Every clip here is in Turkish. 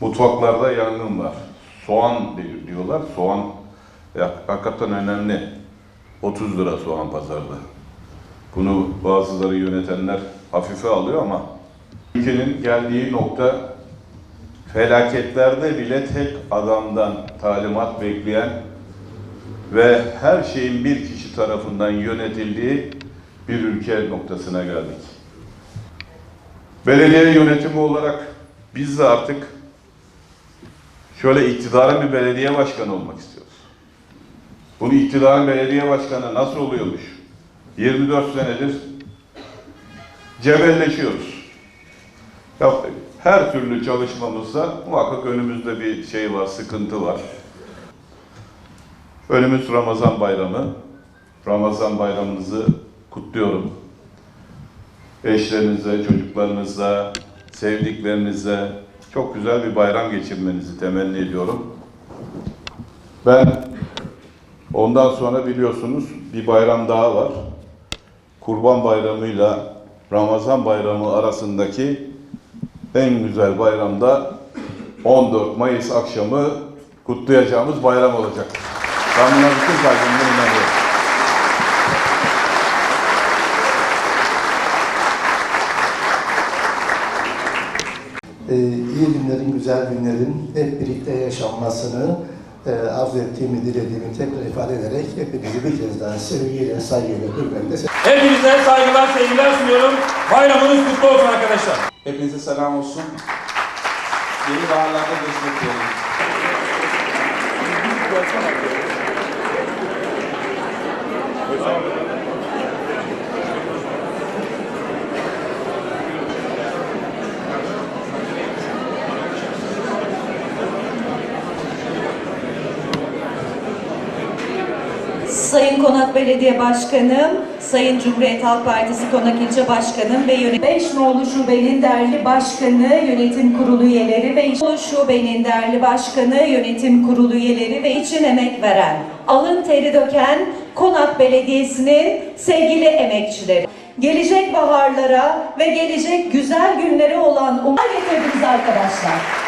Mutfaklarda yangın var. Soğan di- diyorlar. Soğan ya, hakikaten önemli. 30 lira soğan pazarda. Bunu bazıları yönetenler hafife alıyor ama ülkenin geldiği nokta felaketlerde bile tek adamdan talimat bekleyen ve her şeyin bir kişi tarafından yönetildiği bir ülke noktasına geldik. Belediye yönetimi olarak biz de artık şöyle iktidarın bir belediye başkanı olmak istiyoruz. Bunu iktidarın belediye başkanı nasıl oluyormuş? 24 senedir cebelleşiyoruz. Ya, her türlü çalışmamızda muhakkak önümüzde bir şey var, sıkıntı var. Önümüz Ramazan bayramı. Ramazan bayramınızı kutluyorum. Eşlerinizle, çocuklarınızla, sevdiklerinizle çok güzel bir bayram geçirmenizi temenni ediyorum. Ben ondan sonra biliyorsunuz bir bayram daha var. Kurban Bayramı'yla Ramazan Bayramı arasındaki en güzel bayramda 14 Mayıs akşamı kutlayacağımız bayram olacak. Ben buna bütün kalbimle. Günlerin, güzel günlerin hep birlikte yaşanmasını e, arzu ettiğimi, dilediğimi tekrar ifade ederek hepinizi bir kez daha sevgiyle, saygıyla, hürmetle Hepinize saygılar, sevgiler sunuyorum. Bayramınız kutlu olsun arkadaşlar. Hepinize selam olsun. Yeni baharlarda görüşmek dileğiyle. Sayın Konak Belediye Başkanım, Sayın Cumhuriyet Halk Partisi Konak İlçe Başkanım ve yönetim 5 nolu şubenin değerli başkanı, yönetim kurulu üyeleri ve nolu şubenin değerli başkanı, yönetim kurulu üyeleri ve için emek veren, alın teri döken Konak Belediyesi'nin sevgili emekçileri. Gelecek baharlara ve gelecek güzel günlere olan umut getirdiniz arkadaşlar.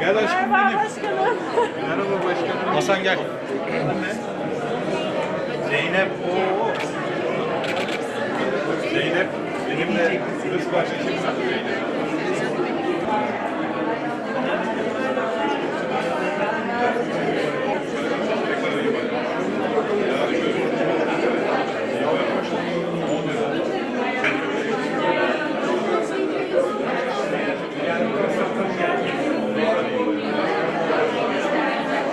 Gel aşkım benim. Başkanım. Merhaba başkanım. Hasan gel. Zeynep. Oo. Zeynep. Benim de kız kardeşim. Zeynep.